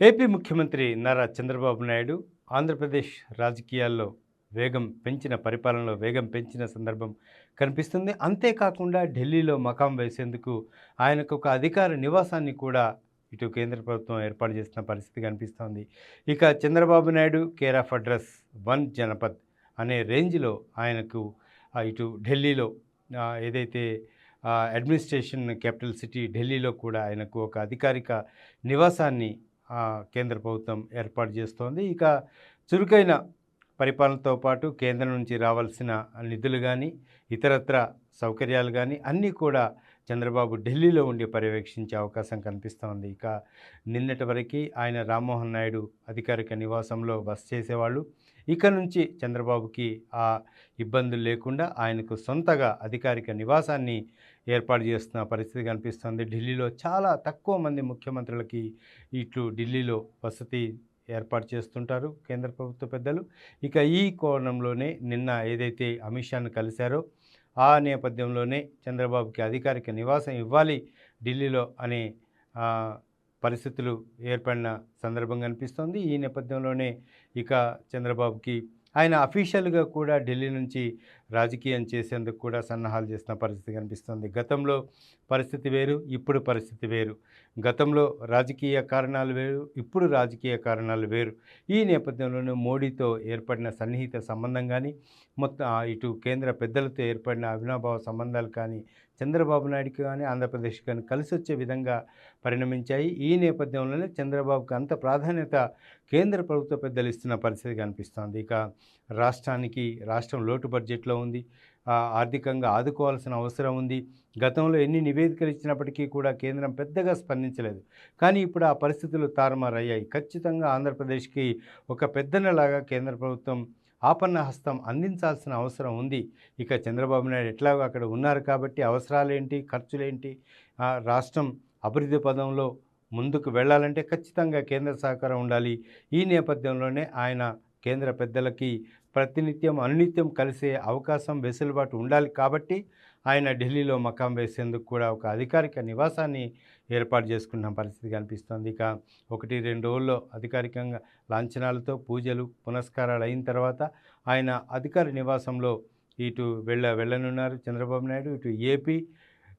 AP ముఖ్యమంత్రి నారా చంద్రబాబు నాయుడు ఆంధ్రప్రదేశ్ రాజకీయాల్లో వేగం పెంచిన పరిపాలనలో వేగం పెంచిన సందర్భం కనిపిస్తుంది. అంతేకాకుండా ఢిల్లీలో మకాం వేసేందుకు ఆయనకు ఒక అధికార నివాసాన్ని కూడా ఇటు కేంద్ర ప్రభుత్వం ఏర్పాటు చేసిన పరిస్థితి కనిపిస్తోంది. ఇక Chandrababu Naidu care of address one Janpad అనే రేంజ్లో ఆయనకు ఇటు ఢిల్లీలో ఏదైతే అడ్మినిస్ట్రేషన్ క్యాపిటల్ సిటీ ఢిల్లీలో కూడా ఆయనకు ఒక అధికారిక నివాసాన్ని కేంద్ర ప్రభుత్వం ఏర్పాటు చేస్తోంది. ఇక చురుకైన పరిపాలనతో పాటు కేంద్రం నుంచి రావాల్సిన నిధులు కానీ ఇతరత్ర సౌకర్యాలు కానీ అన్నీ కూడా చంద్రబాబు ఢిల్లీలో ఉండి పర్యవేక్షించే అవకాశం కనిపిస్తోంది. ఇక నిన్నటి వరకు ఆయన రామ్మోహన్ నాయుడు అధికారిక నివాసంలో బస చేసేవాళ్ళు. ఇక నుంచి చంద్రబాబుకి ఆ ఇబ్బందులు లేకుండా ఆయనకు సొంతగా అధికారిక నివాసాన్ని ఏర్పాటు చేస్తున్న పరిస్థితి కనిపిస్తోంది. ఢిల్లీలో చాలా తక్కువ మంది ముఖ్యమంత్రులకి ఇట్లు ఢిల్లీలో వసతి ఏర్పాటు చేస్తుంటారు కేంద్ర ప్రభుత్వ పెద్దలు. ఇక ఈ కోణంలోనే నిన్న ఏదైతే అమిత్ షాను కలిశారో ఆ నేపథ్యంలోనే చంద్రబాబుకి అధికారిక నివాసం ఇవ్వాలి ఢిల్లీలో అనే పరిస్థితులు ఏర్పడిన సందర్భం కనిపిస్తోంది ఈ నేపథ్యంలోనే ఇక చంద్రబాబుకి ఆయన అఫీషియల్గా కూడా ఢిల్లీ నుంచి రాజకీయం చేసేందుకు కూడా సన్నాహాలు చేసిన పరిస్థితి కనిపిస్తుంది. గతంలో పరిస్థితి వేరు ఇప్పుడు పరిస్థితి వేరు. గతంలో రాజకీయ కారణాలు వేరు ఇప్పుడు రాజకీయ కారణాలు వేరు. ఈ నేపథ్యంలోనే మోడీతో ఏర్పడిన సన్నిహిత సంబంధం కానీ మొత్తం ఇటు కేంద్ర పెద్దలతో ఏర్పడిన అవినాభావ సంబంధాలు కానీ చంద్రబాబు నాయుడుకి కానీ ఆంధ్రప్రదేశ్ కానీ కలిసి వచ్చే విధంగా పరిణమించాయి. ఈ నేపథ్యంలోనే చంద్రబాబుకి అంత ప్రాధాన్యత కేంద్ర ప్రభుత్వ పెద్దలు ఇస్తున్న పరిస్థితి కనిపిస్తోంది. ఇక రాష్ట్రానికి రాష్ట్రం లోటు బడ్జెట్లో ఉంది. ఆర్థికంగా ఆదుకోవాల్సిన అవసరం ఉంది. గతంలో ఎన్ని నివేదికలు ఇచ్చినప్పటికీ కూడా కేంద్రం పెద్దగా స్పందించలేదు. కానీ ఇప్పుడు ఆ పరిస్థితులు తారుమారయ్యాయి. ఖచ్చితంగా ఆంధ్రప్రదేశ్కి ఒక పెద్దనలాగా కేంద్ర ప్రభుత్వం ఆపన్న హస్తం అందించాల్సిన అవసరం ఉంది. ఇక చంద్రబాబు నాయుడు ఎట్లాగో అక్కడ ఉన్నారు కాబట్టి అవసరాలేంటి ఖర్చులేంటి? రాష్ట్రం అభివృద్ధి పదంలో ముందుకు వెళ్ళాలంటే ఖచ్చితంగా కేంద్ర సహకారం ఉండాలి. ఈ నేపథ్యంలోనే ఆయన కేంద్ర పెద్దలకి ప్రతినిత్యం అనునిత్యం కలిసే అవకాశం వెసులుబాటు ఉండాలి కాబట్టి ఆయన ఢిల్లీలో మకాం వేసేందుకు కూడా ఒక అధికారిక నివాసాన్ని ఏర్పాటు చేసుకున్న పరిస్థితి కనిపిస్తోంది. ఇక ఒకటి రెండు రోజుల్లో అధికారికంగా లాంఛనాలతో పూజలు పునస్కారాలు అయిన తర్వాత ఆయన అధికార నివాసంలో ఇటు వెళ్ళ వెళ్ళనున్నారు చంద్రబాబు నాయుడు. ఇటు ఏపీ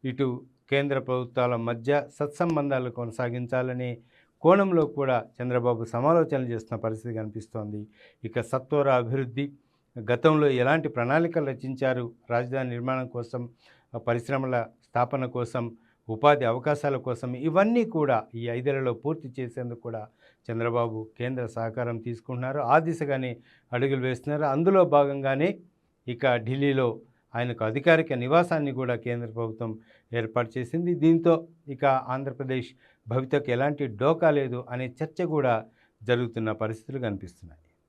ఇటు కేంద్ర ప్రభుత్వాల మధ్య సత్సంబంధాలు కొనసాగించాలని కోణంలో కూడా చంద్రబాబు సమాలోచనలు చేస్తున్న పరిస్థితి కనిపిస్తోంది. ఇక సత్వర అభివృద్ధి గతంలో ఎలాంటి ప్రణాళికలు రచించారు రాజధాని నిర్మాణం కోసం పరిశ్రమల స్థాపన కోసం ఉపాధి అవకాశాల కోసం ఇవన్నీ కూడా ఈ ఐదేళ్ళలో పూర్తి చేసేందుకు కూడా చంద్రబాబు కేంద్ర సహకారం తీసుకుంటున్నారు. ఆ దిశగానే అడుగులు వేస్తున్నారు. అందులో భాగంగానే ఇక ఢిల్లీలో ఆయనకు అధికారిక నివాసాన్ని కూడా కేంద్ర ప్రభుత్వం ఏర్పాటు చేసింది. దీంతో ఇక ఆంధ్రప్రదేశ్ భవితకు ఎలాంటి డోకా లేదు అనే చర్చ కూడా జరుగుతున్న పరిస్థితులు కనిపిస్తున్నాయి.